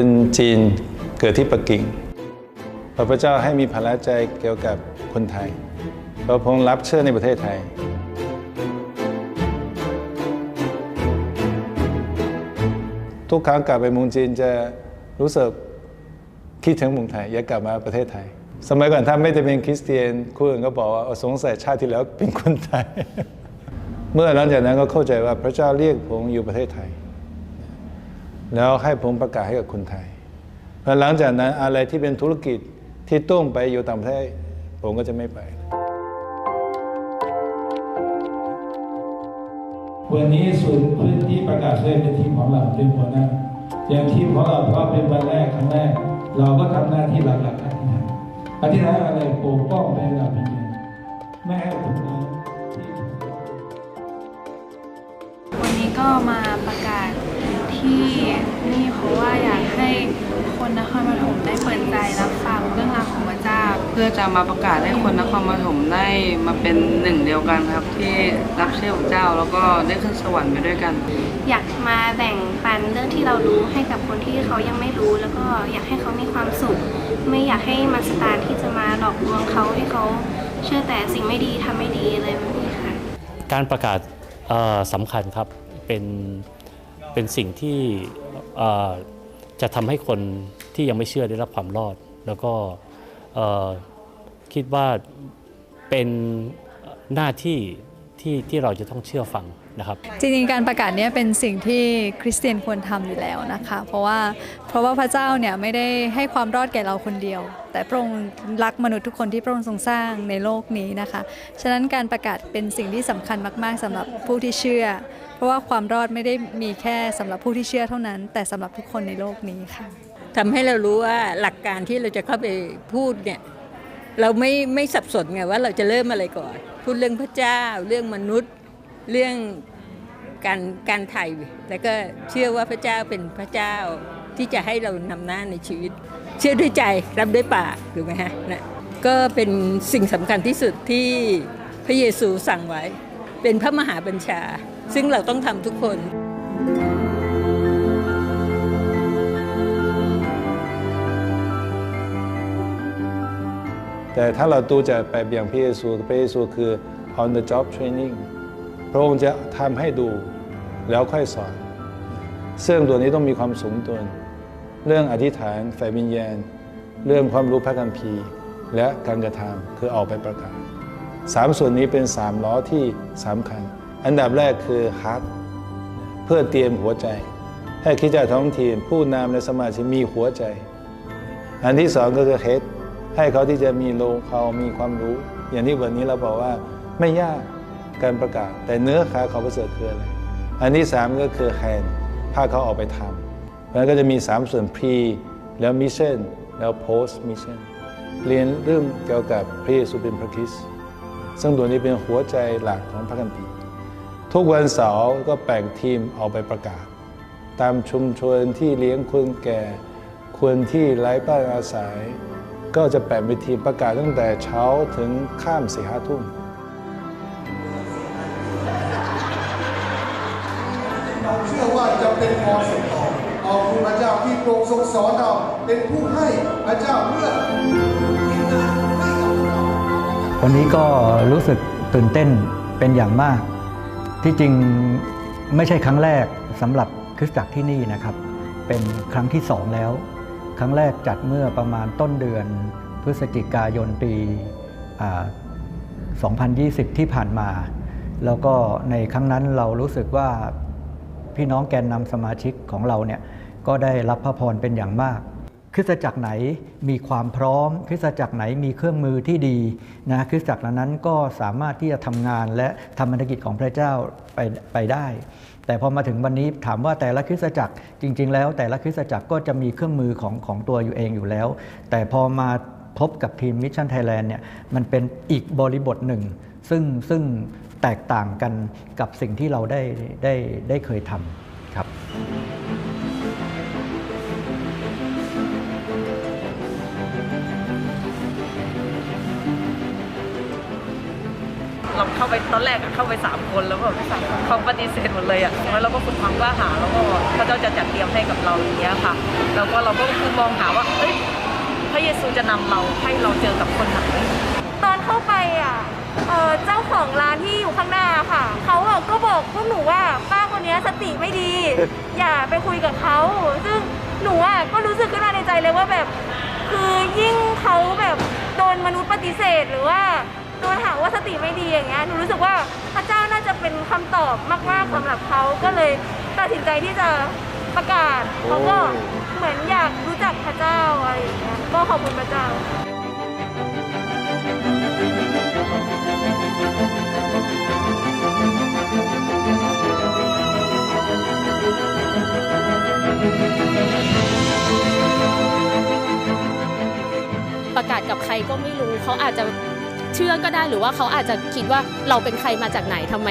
คนจีนเกิดที่ปักกิ่ง พระพุทธเจ้าให้มีภาระใจเกี่ยวกับคนไทยเพราะผมรับเชื่อในประเทศไทย ทุกครั้งกลับไปเมืองจีนจะรู้สึกคิดถึงเมืองไทย อยากกลับมาประเทศไทย สมัยก่อนถ้าไม่ได้เป็นคริสเตียนคนอื่นก็บอกว่าสงสัยชาติที่แล้วเป็นคนไทย เมื่อหลังจากนั้นก็เข้าใจว่าพระเจ้าเรียกผมอยู่ประเทศไทย แล้วให้ผมประกาศให้กับคนไทยพอหลังจากนั้นอะไรที่เป็นธุรกิจที่ต้องไปอยู่ต่างประเทศผมก็จะไม่ไป วันนี้ศูนย์พื้นที่ประกาศเลยเป็นทีมของเราเป็นหัวหน้าอย่างทีมของเราเพราะเป็นวันแรกครั้งแรก เราก็ทำหน้าที่หลักๆอธิษฐานอธิษฐานอะไรปกป้องไม่ให้เราเป็นไม่ให้ถูกน้ำที่วันนี้ก็มาประกาศ ที่นี่เพราะว่าอยากให้คนนครปฐมได้เปิดใจรับฟังเรื่องราวของพระเจ้า เพื่อจะมาประกาศให้คนนครปฐมได้มาเป็นหนึ่งเดียวกันครับที่รับเชื่อพระเจ้าแล้วก็ได้ขึ้นสวรรค์ไปด้วยกัน อยากมาแบ่งปันเรื่องที่เรารู้ให้กับคนที่เขายังไม่รู้ แล้วก็อยากให้เขามีความสุข ไม่อยากให้มาสตาร์ที่จะมาหลอกลวงเขาให้เขาเชื่อแต่สิ่งไม่ดีทำไม่ดีอะไรแบบนี้ค่ะ การประกาศเอ่อสำคัญครับเป็น เป็นสิ่งที่จะทำให้คนที่ยังไม่เชื่อได้รับความรอด แล้วก็คิดว่าเป็นหน้าที่ที่ที่เราจะต้องเชื่อฟังนะครับจริงๆการประกาศนี้เป็นสิ่งที่คริสเตียนควรทำอยู่แล้วนะคะ เพราะว่าเพราะว่าพระเจ้าเนี่ยไม่ได้ให้ความรอดแก่เราคนเดียว แต่พระองค์รักมนุษย์ทุกคนที่พระองค์ทรงสร้างในโลกนี้นะคะ ฉะนั้นการประกาศเป็นสิ่งที่สำคัญมาก ๆสำหรับผู้ที่เชื่อ เพราะว่าความรอดไม่ได้มีแค่สำหรับผู้ที่เชื่อเท่านั้น แต่สำหรับทุกคนในโลกนี้ค่ะทำให้เรารู้ว่าหลักการที่เราจะเข้าไปพูดเนี่ยเราไม่ไม่สับสนไงว่าเราจะเริ่มอะไรก่อน พูดเรื่องพระเจ้า เรื่องมนุษย์ เรื่องการการไถ่แล้วก็เชื่อว่าพระเจ้าเป็นพระเจ้าที่จะให้เรานำหน้าในชีวิต เชื่อด้วยใจรับด้วยปากถูกไหมฮะนะก็เป็นสิ่งสำคัญที่สุดที่พระเยซูสั่งไว้ เป็นพระมหาบัญชา ซึ่งเราต้องทำทุกคนแต่ถ้าเราดูจะไปอย่างพระเยซูพระเยซูคือ on the job training พระองค์จะทำให้ดูแล้วค่อยสอนซึ่องตัวนี้ต้องมีความสมดุลเรื่องอธิษฐานฝ่ายวิญญาณ เรื่องความรู้พระคัมภีร์ และการกระทำคือออกไปประกาศสามส่วนนี้เป็นสามล้อที่สำคัญ อันดับแรกคือ heart เพื่อเตรียมหัวใจ ให้คิดจากท้องถิ่นผู้นำและสมาชิกมีหัวใจ อันที่สองก็คือ head ให้เขาที่จะมีโลเขามีความรู้ อย่างที่วันนี้เราบอกว่าไม่ยากการประกาศ แต่เนื้อขาเขาประเสริฐคืออะไรอันที่สามก็คือ hand พาเขาออกไปทำแล้วก็จะมีสามส่วน pre แล้ว mission แล้ว post mission เรียนเรื่องเกี่ยวกับพระเยซูเป็นพระคริสต์ซึ่งตัวนี้เป็นหัวใจหลักของพระคัมภีร์ ทุกวันเสาร์ก็แบ่งทีมออกไปประกาศ ตามชุมชนที่เลี้ยงคนแก่ คนที่ไร้บ้านอาศัย ก็จะแบ่งเป็นทีมประกาศตั้งแต่เช้าถึงข้ามสี่ห้าทุ่มเราเชื่อว่าจะเป็นพรส่งต่อขอบคุณพระเจ้าที่โปรงทรงสอนเราเป็นผู้ให้พระเจ้าเมื่อทีมงานให้กับเราวันนี้ก็รู้สึกตื่นเต้นเป็นอย่างมาก ที่จริงไม่ใช่ครั้งแรกสำหรับคริสตจักรที่นี่นะครับ เป็นครั้งที่สองแล้ว ครั้งแรกจัดเมื่อประมาณต้นเดือน พฤศจิกายนปี2020 ที่ผ่านมา แล้วก็ในครั้งนั้นเรารู้สึกว่าพี่น้องแกนนำสมาชิกของเราเนี่ยก็ได้รับพระพรเป็นอย่างมาก คริสตจักรไหนมีความพร้อม คริสตจักรไหนมีเครื่องมือที่ดีนะคริสตจักรนั้นก็สามารถที่จะทำงานและทำพันธกิจของพระเจ้าไปไปได้ แต่พอมาถึงวันนี้ถามว่าแต่ละคริสตจักรจริง ๆ แล้วแต่ละคริสตจักรก็จะมีเครื่องมือของของตัวอยู่เองอยู่แล้ว แต่พอมาพบกับทีมมิชชั่นไทยแลนด์เนี่ยมันเป็นอีกบริบทหนึ่ง ซึ่งซึ่งแตกต่างกันกับสิ่งที่เราได้ได้ได้เคยทำครับ เราเข้าไปตอนแรกอะเข้าไปสามคนแล้วก็เขาปฏิเสธหมดเลยอะแล้วเราก็ฝึกความกล้าหาญแล้วก็พระเจ้าจะจัดเตรียมให้กับเราอย่างเงี้ยค่ะ แล้วก็เราก็คือมองหาว่าเอ้ยพระเยซูจะนำเราให้เราเจอกับคนไหนตอนเข้าไปอะเอ่อเจ้าของร้านที่อยู่ข้างหน้าค่ะเขาอะก็บอกพวกหนูว่าป้าคนเนี้ยสติไม่ดี อย่าไปคุยกับเขาซึ่งหนูอะก็รู้สึกขึ้นมาในใจเลยว่าแบบ คือยิ่งเขาแบบโดนมนุษย์ปฏิเสธหรือว่า โดนหาว่าสติไม่ดีอย่างเงี้ยหนูรู้สึกว่าพระเจ้าน่าจะเป็นคำตอบมากๆสำหรับเขาก็เลยตัดสินใจที่จะประกาศเขาก็เหมือนอยากรู้จักพระเจ้าอะไรอย่างเงี้ยก็ขอบคุณพระเจ้า ประกาศกับใครก็ไม่รู้เขาอาจจะ เชื่อก็ได้หรือว่าเขาอาจจะคิดว่าเราเป็นใครมาจากไหนทำไม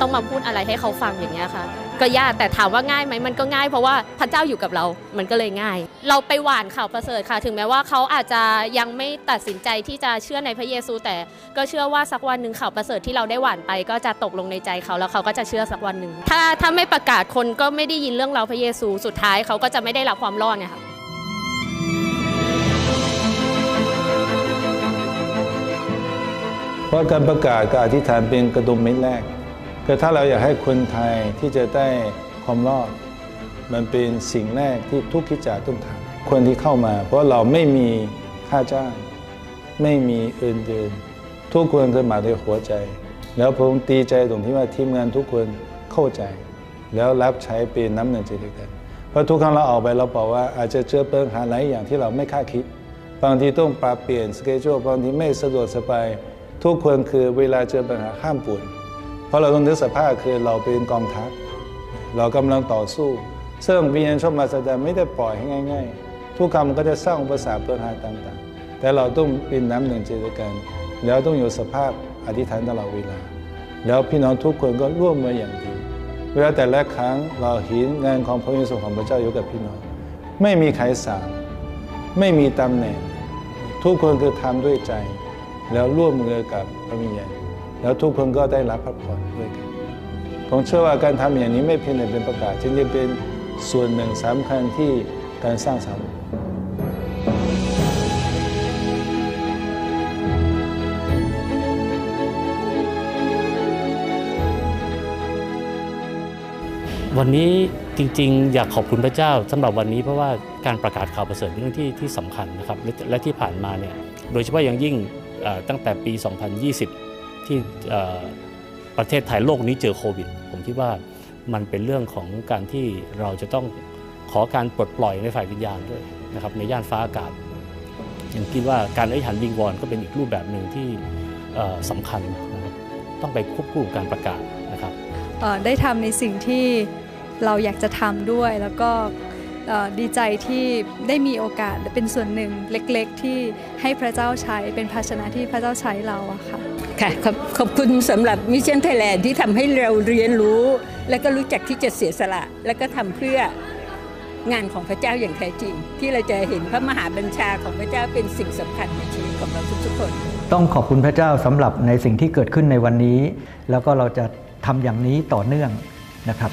ต้องมาพูดอะไรให้เขาฟังอย่างเงี้ยค่ะ ก็ยากแต่ถามว่าง่ายไหมมันก็ง่ายเพราะว่าพระเจ้าอยู่กับเรา มันก็เลยง่าย เราไปหวานข่าวประเสริฐค่ะ ถึงแม้ว่าเขาอาจจะยังไม่ตัดสินใจที่จะเชื่อในพระเยซู แต่ก็เชื่อว่าสักวันหนึ่งข่าวประเสริฐที่เราได้หวานไป ก็จะตกลงในใจเขาแล้วเขาก็จะเชื่อสักวันหนึ่งถ้าถ้าไม่ประกาศคนก็ไม่ได้ยินเรื่องเราพระเยซูสุดท้ายเขาก็จะไม่ได้รับความรอดไงค่ะ เพราะการประกาศกับอธิษฐานเป็นกระดุมเม็ดแรกคือถ้าเราอยากให้คนไทยที่จะได้ความรอด มันเป็นสิ่งแรกที่ทุกขิจาต้องทำคนที่เข้ามา เพราะเราไม่มีค่าจ้าง ไม่มีเอื่นเดิน ทุกคนเคยมาด้วยหัวใจ แล้วผมดีใจตรงที่ว่าทีมงานทุกคนเข้าใจ แล้วรับใช้เป็นน้ำหนึ่งใจเดียวกันเพราะทุกครั้งเราออกไปเราบอกว่าอาจจะเจอปัญหาหลายอย่างที่เราไม่คาดคิด บางทีต้องปรับเปลี่ยนสเกจบางทีไม่สะดวกสบาย ทุกคนคือเวลาเจอปัญหาห้ามปุ่น เพราะเราต้องนึกสภาพคือเราเป็นกองทัพ เรากำลังต่อสู้ซึ่งวิญญาณชอบมาแสดงไม่ได้ปล่อยให้ง่าย ๆ ทุกคำก็จะสร้างอุปสรรคปัญหาต่างๆ แต่เราต้องเป็นน้ำหนึ่งใจเดียวกัน แล้วต้องอยู่สภาพอธิษฐานตลอดเวลา แล้วพี่น้องทุกคนก็ร่วมมืออย่างดี เวลาแต่ละครั้งเราเห็นงานของพระเยซูของพระเจ้าอยู่กับพี่น้อง ไม่มีใครสั่งไม่มีตำแหน่ง ทุกคนคือทำด้วยใจ แล้วร่วมมือกับพระวิญญาณแล้วทุกคนก็ได้รับพระพรด้วยกันผมเชื่อว่าการทำอย่างนี้ไม่เพียงแต่เป็นประกาศจริงเป็นส่วนหนึ่งสำคัญที่การสร้างสรรค์วันนี้จริงๆ อยากขอบคุณพระเจ้าสำหรับวันนี้เพราะว่าการประกาศข่าวประเสริฐเป็นเรื่องที่ที่สำคัญนะครับและที่ผ่านมาเนี่ยโดยเฉพาะอย่างยิ่ง ตั้งแต่ปี 2020 ที่ประเทศไทยโลกนี้เจอโควิด ผมคิดว่ามันเป็นเรื่องของการที่เราจะต้องขอการปลดปล่อยในฝ่ายวิญญาณด้วยนะครับในย่านฟ้าอากาศยังคิดว่าการอธิษฐานวิงวอนก็เป็นอีกรูปแบบหนึ่งที่สำคัญนะครับต้องไปควบคู่กับการประกาศนะครับได้ทำในสิ่งที่เราอยากจะทำด้วยแล้วก็ ดีใจที่ได้มีโอกาสเป็นส่วนหนึ่งเล็กๆ ที่ให้พระเจ้าใช้เป็นภาชนะที่พระเจ้าใช้เราอะค่ะค่ะขอบขอบคุณสำหรับมิชชั่นไทยแลนด์ที่ทำให้เราเรียนรู้ และก็รู้จักที่จะเสียสละ และก็ทำเพื่องานของพระเจ้าอย่างแท้จริง ที่เราจะเห็นพระมหาบัญชาของพระเจ้าเป็นสิ่งสำคัญในชีวิตของเราทุกๆคน ต้องขอบคุณพระเจ้าสำหรับในสิ่งที่เกิดขึ้นในวันนี้ แล้วก็เราจะทำอย่างนี้ต่อเนื่องนะครับ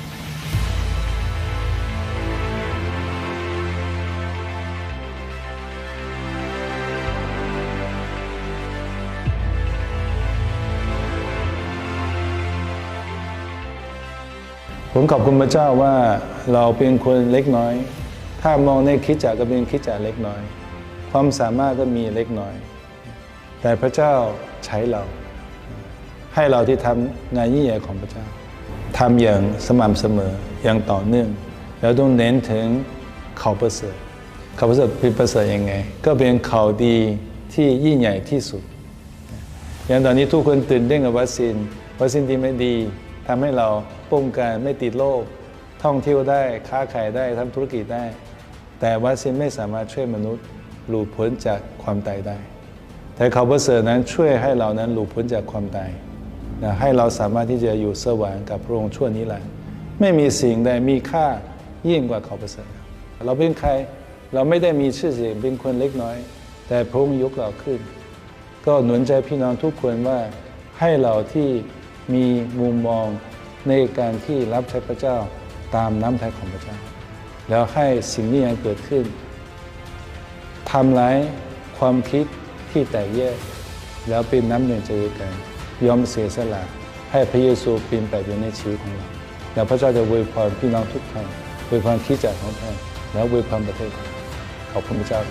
ผมขอบคุณพระเจ้าว่าเราเป็นคนเล็กน้อย ถ้ามองในคิดจักก็เป็นคิดจักเล็กน้อย ความสามารถก็มีเล็กน้อย แต่พระเจ้าใช้เรา ให้เราที่ทำงานยิ่งใหญ่ของพระเจ้าทำอย่างสม่ำเสมออย่างต่อเนื่อง แล้วต้องเน้นถึงเขาประเสริฐเขาประเสริฐเป็นประเสริฐยังไง ก็เป็นเขาดีที่ยิ่งใหญ่ที่สุดอย่างตอนนี้ทุกคนตื่นเต้นกับวัคซีนวัคซีนที่ไม่ดี ทำให้เราป้องกันไม่ติดโรคท่องเที่ยวได้ค้าขายได้ทำธุรกิจได้ แต่วัคซีนไม่สามารถช่วยมนุษย์หลุดพ้นจากความตายได้ แต่เขาประเสริฐนั้นช่วยให้เรานั้นหลุดพ้นจากความตายนะให้เราสามารถที่จะอยู่สวรรค์กับพระองค์ชั่วนิรันดร์ไม่มีสิ่งใดมีค่ายิ่งกว่าเขาประเสริฐเราเป็นใครเราไม่ได้มีชื่อเสียงเป็นคนเล็กน้อย แต่พระองค์ยกเราขึ้น ก็หนุนใจพี่น้องทุกคนว่าให้เราที่ มีมุมมองในการที่รับใช้พระเจ้าตามน้ำพระทัยของพระเจ้า แล้วให้สิ่งนี้ยังเกิดขึ้นทำร้ายความคิดที่แตกแยกแล้วเป็นน้ำหนึ่งใจเดียวกัน ยอมเสียสละให้พระเยซูเป็นแบบอยู่ในชีวิตของเรา แล้วพระเจ้าจะอวยพรพี่น้องทุกท่านอวยพรคิดจักของท่านแล้วอวยพรประเทศขอบคุณพระเจ้า